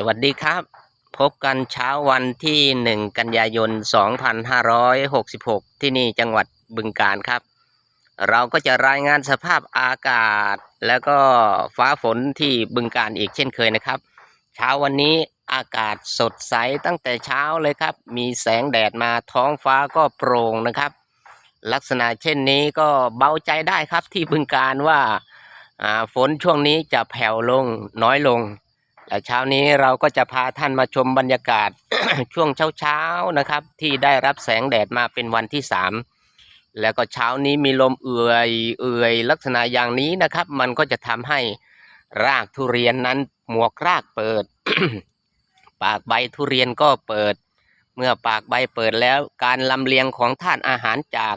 สวัสดีครับ พบกันเช้าวันที่ 1 กันยายน 2566 ที่นี่จังหวัดบึงกาฬครับ เราก็จะรายงานสภาพอากาศ แล้วก็ฟ้าฝนที่บึงกาฬอีกเช่นเคยนะครับ เช้าวันนี้อากาศสดใสตั้งแต่เช้าเลยครับ มีแสงแดดมาท้องฟ้าก็โปร่งนะครับ ลักษณะเช่นนี้ก็เบาใจได้ครับที่บึงการว่าฝนช่วงนี้จะแผ่วลงน้อยลง เช้านี้เราก็จะพาท่านมาชมบรรยากาศ ช่วงเช้าๆนะครับ ที่ได้รับแสงแดดมาเป็นวันที่สามแล้วก็เช้านี้มีลมเอื่อยเอื่อยลักษณะอย่างนี้นะครับ มันก็จะทำให้รากทุเรียนนั้นหมวกรากเปิด ปากใบทุเรียนก็เปิด เมื่อปากใบเปิดแล้วการลำเลียงของธาตุอาหารจาก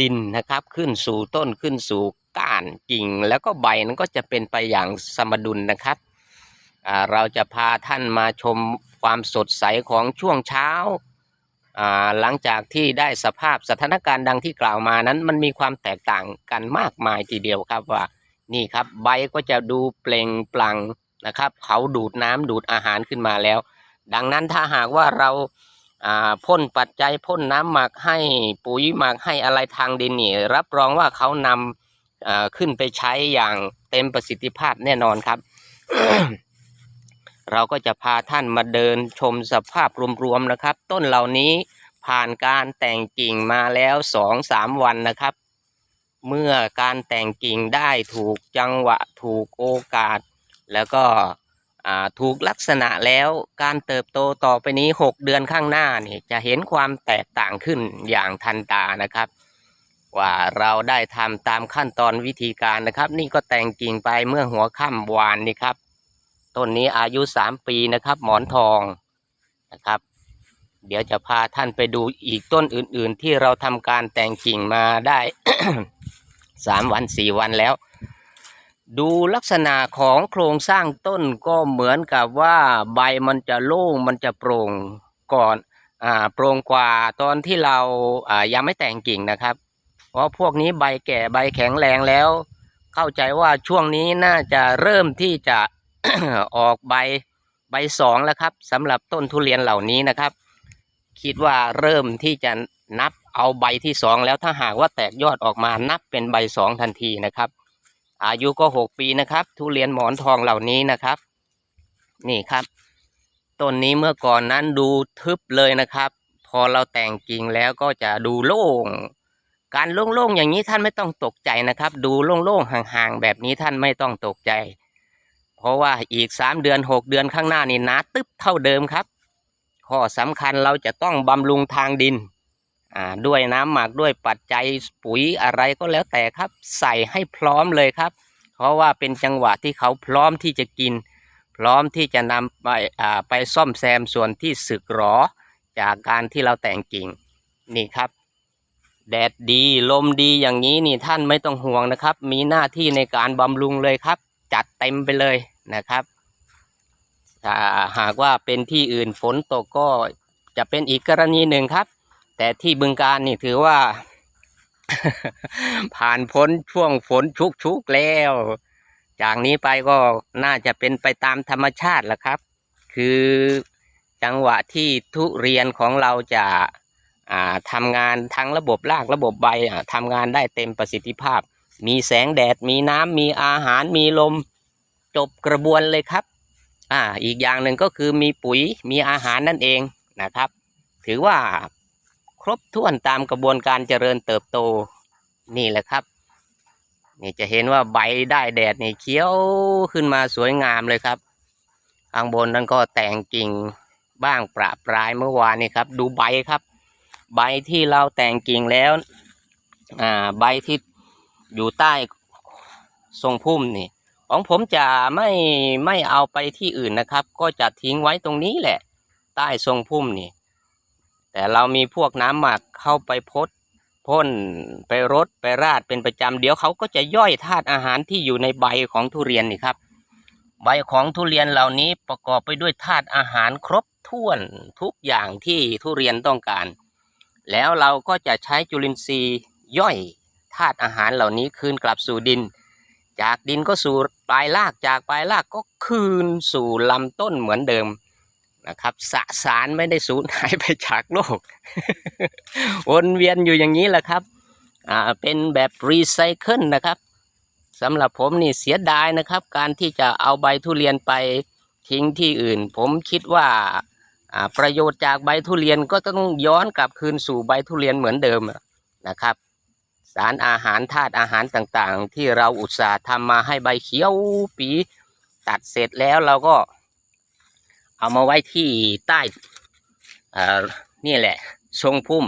ดินนะครับ ขึ้นสู่ต้นขึ้นสู่ก้านกิ่ง แล้วก็ใบนั้นก็จะเป็นไปอย่างสมดุลนะครับ เราจะพาท่านมาชมความสดใสของช่วงเช้า หลังจากที่ได้สภาพสถานการณ์ดังที่กล่าวมานั้น มันมีความแตกต่างกันมากมายทีเดียวครับว่า นี่ครับใบก็จะดูเปล่งปลั่งนะครับเขาดูดน้ำดูดอาหารขึ้นมาแล้ว ดังนั้นถ้าหากว่าเราพ่นปัจจัยพ่นน้ำหมักให้ปุ๋ยหมักให้อะไรทางดินนี่รับรองว่าเขานำขึ้นไปใช้อย่างเต็มประสิทธิภาพแน่นอนครับ เราก็จะพาท่านมาเดินชมสภาพรวมๆนะครับ ต้นเหล่านี้ผ่านการแต่งกิ่งมาแล้วสองสามวันนะครับ เมื่อการแต่งกิ่งได้ถูกจังหวะถูกโอกาส แล้วก็ถูกลักษณะแล้วการเติบโตต่อไปนี้ 6 เดือนข้างหน้านี่จะเห็นความแตกต่างขึ้นอย่างทันตานะครับ ว่าเราได้ทำตามขั้นตอนวิธีการนะครับ นี่ก็แต่งกิ่งไปเมื่อหัวค่ำวานนี่ครับ ต้นนี้อายุ3ปีนะครับ หมอนทองนะครับ เดี๋ยวจะพาท่านไปดูอีกต้นอื่น ๆ ที่เราทำการแต่งกิ่งมาได้สามวันสี่วันแล้ว ดูลักษณะของโครงสร้างต้นก็เหมือนกับว่าใบมันจะโล่งมันจะโปร่งก่อนอ่าโปร่งกว่าตอนที่เราอ่ายังไม่แต่งกิ่งนะครับ เพราะพวกนี้ใบแก่ใบแข็งแรงแล้ว เข้าใจว่าช่วงนี้น่าจะเริ่มที่จะ ออกใบใบสองแล้วครับสำหรับต้นทุเรียนเหล่านี้นะครับ คิดว่าเริ่มที่จะนับเอาใบที่สองแล้วถ้าหากว่าแตกยอดออกมานับเป็นใบสองทันทีนะครับ อายุก็หกปีนะครับ ทุเรียนหมอนทองเหล่านี้นะครับ นี่ครับต้นนี้เมื่อก่อนนั้นดูทึบเลยนะครับ พอเราแต่งกิ่งแล้วก็จะดูโล่ง การโล่งๆอย่างนี้ท่านไม่ต้องตกใจนะครับ ดูโล่งๆห่างๆแบบนี้ท่านไม่ต้องตกใจ ราะว่าอีกสามเดือนหกเดือนข้างหน้านี่หนาตึ๊บเท่าเดิมครับ ข้อสำคัญเราจะต้องบำรุงทางดินอ่าด้วยน้ำหมักด้วยปัจจัยปุ๋ยอะไรก็แล้วแต่ครับ ใส่ให้พร้อมเลยครับ เพราะว่าเป็นจังหวะที่เขาพร้อมที่จะกิน พร้อมที่จะนำไปอ่าไปซ่อมแซมส่วนที่สึกหรอ จากการที่เราแต่งกิ่งนี่ครับ แดดดีลมดีอย่างนี้นี่ท่านไม่ต้องห่วงนะครับ มีหน้าที่ในการบำรุงเลยครับ จัดเต็มไปเลย นะครับาหากว่าเป็นที่อื่นฝนตกก็จะเป็นอีกกรณีหนึ่งครับ แต่ที่บึงการนี่ถือว่า ผ่านพ้นช่วงฝนชุกชุกๆแล้ว จากนี้ไปก็น่าจะเป็นไปตามธรรมชาติแหละครับ คือจังหวะที่ทุเรียนของเราจะาทำงานทั้งระบบรากระบบใบทำงานได้เต็มประสิทธิภาพ มีแสงแดดมีน้ำมีอาหารมีลม จบกระบวนเลยครับ อ่า อีกอย่างหนึ่งก็คือมีปุ๋ยมีอาหารนั่นเองนะครับ ถือว่าครบถ้วนตามกระบวนการเจริญเติบโตนี่แหละครับ นี่จะเห็นว่าใบได้แดดนี่เขียวขึ้นมาสวยงามเลยครับข้างบนนั้นก็แต่งกิ่งบ้างประปรายเมื่อวานนี่ครับ ดูใบครับ ใบที่เราแต่งกิ่งแล้วอ่าใบที่อยู่ใต้ทรงพุ่มนี่ ของผมจะไม่ไม่เอาไปที่อื่นนะครับ ก็จะทิ้งไว้ตรงนี้แหละ ใต้ทรงพุ่มนี่ แต่เรามีพวกน้ำหมักเข้าไปพดพ่นไปรดไปราดเป็นประจำเดี๋ยวเขาก็จะย่อยธาตุอาหารที่อยู่ในใบของทุเรียนนี่ครับ ใบของทุเรียนเหล่านี้ประกอบไปด้วยธาตุอาหารครบถ้วนทุกอย่างที่ทุเรียนต้องการ แล้วเราก็จะใช้จุลินทรีย์ย่อยธาตุอาหารเหล่านี้คืนกลับสู่ดิน จากดินก็สู่ ปลายรากจากปลายรากก็คืนสู่ลำต้นเหมือนเดิมนะครับ สสารไม่ได้สูญหายไปจากโลก วนเวียนอยู่อย่างนี้แหละครับอ่าเป็นแบบรีไซเคิลนะครับสำหรับผมนี่เสียดายนะครับ การที่จะเอาใบทุเรียนไปทิ้งที่อื่น ผมคิดว่าอ่าประโยชน์จากใบทุเรียนก็ต้องย้อนกลับคืนสู่ใบทุเรียนเหมือนเดิมนะครับ สารอาหารธาตุอาหารต่างๆ ที่เราอุตส่าห์ทำมาให้ใบเขียวปีตัดเสร็จแล้วเราก็ เอามาไว้ที่ใต้อ่านี่แหละ ทรงพุ่ม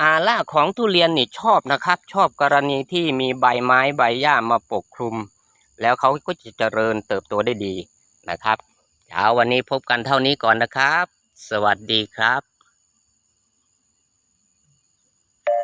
อาล่าของทุเรียนนี่ชอบนะครับ ชอบกรณีที่มีใบไม้ใบหญ้ามาปกคลุม แล้วเขาก็จะเจริญเติบโตได้ดีนะครับเช้าวันนี้พบกันเท่านี้ก่อนนะครับ สวัสดีครับ